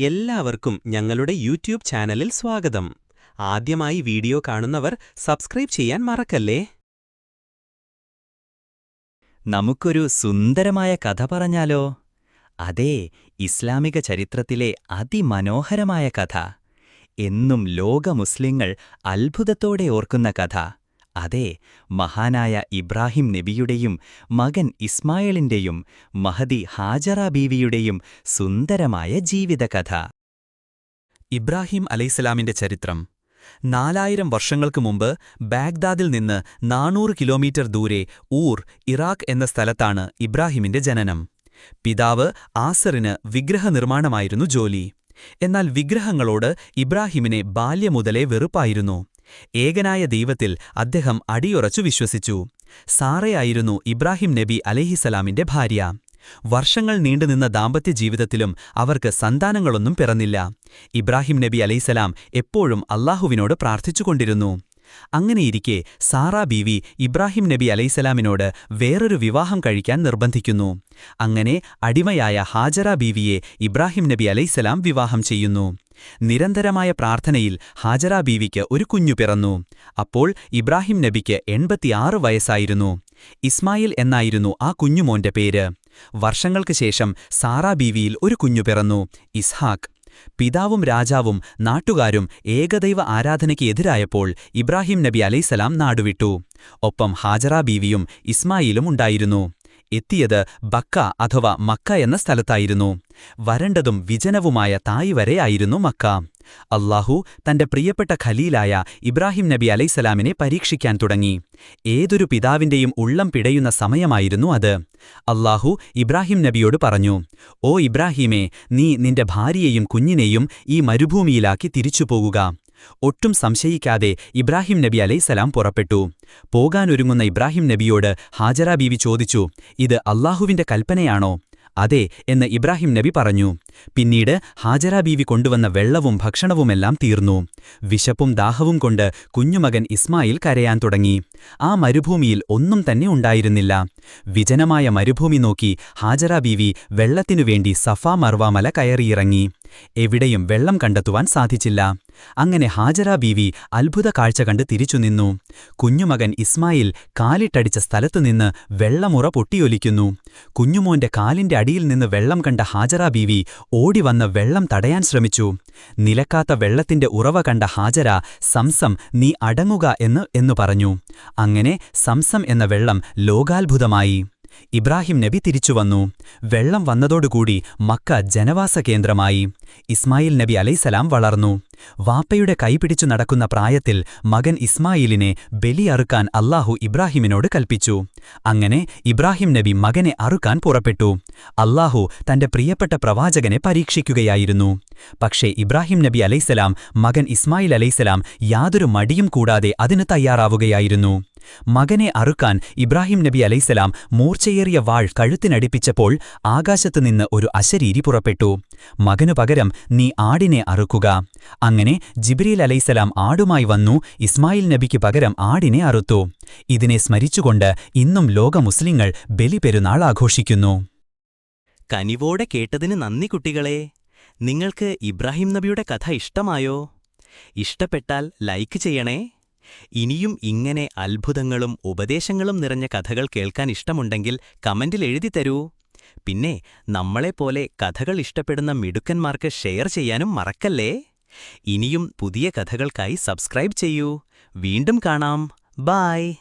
എല്ലാവർക്കും ഞങ്ങളുടെ യൂട്യൂബ് ചാനലിൽ സ്വാഗതം. ആദ്യമായി വീഡിയോ കാണുന്നവർ സബ്സ്ക്രൈബ് ചെയ്യാൻ മറക്കല്ലേ? നമുക്കൊരു സുന്ദരമായ കഥ പറഞ്ഞാലോ? അതെ ഇസ്ലാമിക ചരിത്രത്തിലെ അതിമനോഹരമായ കഥ. എന്നും ലോക മുസ്ലിങ്ങൾ അത്ഭുതത്തോടെ ഓർക്കുന്ന കഥ. അതെ മഹാനായ ഇബ്രാഹിം നബിയുടെയും മകൻ ഇസ്മായിലിന്റെയും മഹദി ഹാജറ ബീവിയുടെയും സുന്ദരമായ ജീവിതകഥ. ഇബ്രാഹിം അലൈസലാമിന്റെ ചരിത്രം. നാലായിരം വർഷങ്ങൾക്കു മുമ്പ് ബാഗ്ദാദിൽ നിന്ന് നാനൂറ് കിലോമീറ്റർ ദൂരെ ഊർ ഇറാഖ് എന്ന സ്ഥലത്താണ് ഇബ്രാഹിമിന്റെ ജനനം. പിതാവ് ആസറിന് വിഗ്രഹനിർമ്മാണമായിരുന്നു ജോലി. എന്നാൽ വിഗ്രഹങ്ങളോട് ഇബ്രാഹിമിനെ ബാല്യമുതലേ വെറുപ്പായിരുന്നു. ഏകനായ ദൈവത്തിൽ അദ്ദേഹം അടിയുറച്ചു വിശ്വസിച്ചു. സാറയായിരുന്നു ഇബ്രാഹിം നബി അലഹിസലാമിന്റെ ഭാര്യ. വർഷങ്ങൾ നീണ്ടുനിന്ന ദാമ്പത്യ ജീവിതത്തിലും അവർക്ക് സന്താനങ്ങളൊന്നും പിറന്നില്ല. ഇബ്രാഹിം നബി അലൈസലാം എപ്പോഴും അള്ളാഹുവിനോട് പ്രാർത്ഥിച്ചുകൊണ്ടിരുന്നു അങ്ങനെയിരിക്കെ സാറാ ബീവി ഇബ്രാഹിം നബി അലൈഹിസലാമിനോട് വേറൊരു വിവാഹം കഴിക്കാൻ നിർബന്ധിക്കുന്നു. അങ്ങനെ അടിമയായ ഹാജറ ബീവിയെ ഇബ്രാഹിം നബി അലൈസലാം വിവാഹം ചെയ്യുന്നു. നിരന്തരമായ പ്രാർത്ഥനയിൽ ഹാജറ ബീവിക്ക് ഒരു കുഞ്ഞു പിറന്നു. അപ്പോൾ ഇബ്രാഹിം നബിക്ക് എൺപത്തിയാറ് വയസ്സായിരുന്നു. ഇസ്മായിൽ എന്നായിരുന്നു ആ കുഞ്ഞുമോന്റെ പേര്. വർഷങ്ങൾക്ക് ശേഷം സാറാ ബീവിയിൽ ഒരു കുഞ്ഞു പിറന്നു ഇസ്ഹാഖ്. പിതാവും രാജാവും നാട്ടുകാരും ഏകദൈവ ആരാധനയ്ക്ക് എതിരായപ്പോൾ ഇബ്രാഹിം നബി അലൈസലാം നാടുവിട്ടു. ഒപ്പം ഹാജറ ബീവിയും ഇസ്മായിലും ഉണ്ടായിരുന്നു. എത്തിയത് ബക്ക അഥവാ മക്ക എന്ന സ്ഥലത്തായിരുന്നു. വരണ്ടതും വിജനവുമായ തായ് വരെയായിരുന്നു മക്ക. അള്ളാഹു തന്റെ പ്രിയപ്പെട്ട ഖലീലായ ഇബ്രാഹിം നബി അലൈസലാമിനെ പരീക്ഷിക്കാൻ തുടങ്ങി. ഏതൊരു പിതാവിന്റെയും ഉള്ളം പിടയുന്ന സമയമായിരുന്നു അത്. അല്ലാഹു ഇബ്രാഹിം നബിയോട് പറഞ്ഞു ഓ ഇബ്രാഹീമേ നീ നിന്റെ ഭാര്യയെയും കുഞ്ഞിനെയും ഈ മരുഭൂമിയിലാക്കി തിരിച്ചുപോകുക. ഒട്ടും സംശയിക്കാതെ ഇബ്രാഹിം നബി അലൈസലാം പുറപ്പെട്ടു. പോകാനൊരുങ്ങുന്ന ഇബ്രാഹിം നബിയോട് ഹാജറ ബീവി ചോദിച്ചു ഇത് അള്ളാഹുവിന്റെ കൽപ്പനയാണോ? അതെ എന്ന് ഇബ്രാഹിം നബി പറഞ്ഞു. പിന്നീട് ഹാജറ ബീവി കൊണ്ടുവന്ന വെള്ളവും ഭക്ഷണവുമെല്ലാം തീർന്നു. വിശപ്പും ദാഹവും കൊണ്ട് കുഞ്ഞുമകൻ ഇസ്മായിൽ കരയാൻ തുടങ്ങി. ആ മരുഭൂമിയിൽ ഒന്നും തന്നെ ഉണ്ടായിരുന്നില്ല. വിജനമായ മരുഭൂമി നോക്കി ഹാജര ബീവി വെള്ളത്തിനുവേണ്ടി സഫാ മർവാമല കയറിയിറങ്ങി. എവിടെയും വെള്ളം കണ്ടെത്തുവാൻ സാധിച്ചില്ല. അങ്ങനെ ഹാജറ ബീവി അത്ഭുത കാഴ്ച കണ്ട് തിരിച്ചുനിന്നു കുഞ്ഞുമകൻ ഇസ്മായിൽ കാലിട്ടടിച്ച സ്ഥലത്തുനിന്ന് വെള്ളമുറ പൊട്ടിയൊലിക്കുന്നു. കുഞ്ഞുമോന്റെ കാലിന്റെ അടിയിൽ നിന്ന് വെള്ളം കണ്ട ഹാജറ ബീവി ഓടിവന്ന് വെള്ളം തടയാൻ ശ്രമിച്ചു. നിലക്കാത്ത വെള്ളത്തിന്റെ ഉറവ കണ്ട ഹാജര സംസം നീ അടങ്ങുക എന്ന് എന്നു പറഞ്ഞു. അങ്ങനെ സംസം എന്ന വെള്ളം ലോകാത്ഭുതമായി. ഇബ്രാഹിം നബി തിരിച്ചുവന്നു വെള്ളം വന്നതോടുകൂടി മക്ക ജനവാസ കേന്ദ്രമായി. ഇസ്മായിൽ നബി അലൈസലാം വളർന്നു. വാപ്പയുടെ കൈപിടിച്ചു നടക്കുന്ന പ്രായത്തിൽ മകൻ ഇസ്മായിലിനെ ബലിയറുക്കാൻ അല്ലാഹു ഇബ്രാഹിമിനോട് കൽപ്പിച്ചു. അങ്ങനെ ഇബ്രാഹിം നബി മകനെ അറുക്കാൻ പുറപ്പെട്ടു. അല്ലാഹു തന്റെ പ്രിയപ്പെട്ട പ്രവാചകനെ പരീക്ഷിക്കുകയായിരുന്നു. പക്ഷേ ഇബ്രാഹിം നബി അലൈസലാം മകൻ ഇസ്മായിൽ അലൈസലാം യാതൊരു മടിയും കൂടാതെ അതിന് തയ്യാറാവുകയായിരുന്നു. മകനെ അറുക്കാൻ ഇബ്രാഹിം നബി അലൈസലാം മൂർച്ചയേറിയ വാൾ കഴുത്തിനടിപ്പിച്ചപ്പോൾ ആകാശത്തുനിന്ന് ഒരു അശരീരി പുറപ്പെട്ടു. മകനു പകരം നീ ആടിനെ അറുക്കുക. അങ്ങനെ ജിബ്രീൽ അലൈസലാം ആടുമായി വന്നു ഇസ്മായിൽ നബിക്ക് പകരം ആടിനെ അറുത്തു. ഇതിനെ സ്മരിച്ചുകൊണ്ട് ഇന്നും ലോക മുസ്ലിങ്ങൾ ബലിപെരുന്നാൾ ആഘോഷിക്കുന്നു കനിവോടെ കേട്ടതിന് നന്ദി കുട്ടികളെ. നിങ്ങൾക്ക് ഇബ്രാഹിം നബിയുടെ കഥ ഇഷ്ടമായോ? ഇഷ്ടപ്പെട്ടാൽ ലൈക്ക് ചെയ്യണേ. ഇനിയും ഇങ്ങനെ അത്ഭുതങ്ങളും ഉപദേശങ്ങളും നിറഞ്ഞ കഥകൾ കേൾക്കാൻ ഇഷ്ടമുണ്ടെങ്കിൽ കമന്റിൽ എഴുതി തരൂ. പിന്നെ നമ്മളെപ്പോലെ കഥകൾ ഇഷ്ടപ്പെടുന്ന മിടുക്കന്മാർക്ക് ഷെയർ ചെയ്യാനും മറക്കല്ലേ? ഇനിയും പുതിയ കഥകൾക്കായി സബ്സ്ക്രൈബ് ചെയ്യൂ. വീണ്ടും കാണാം. ബായ്.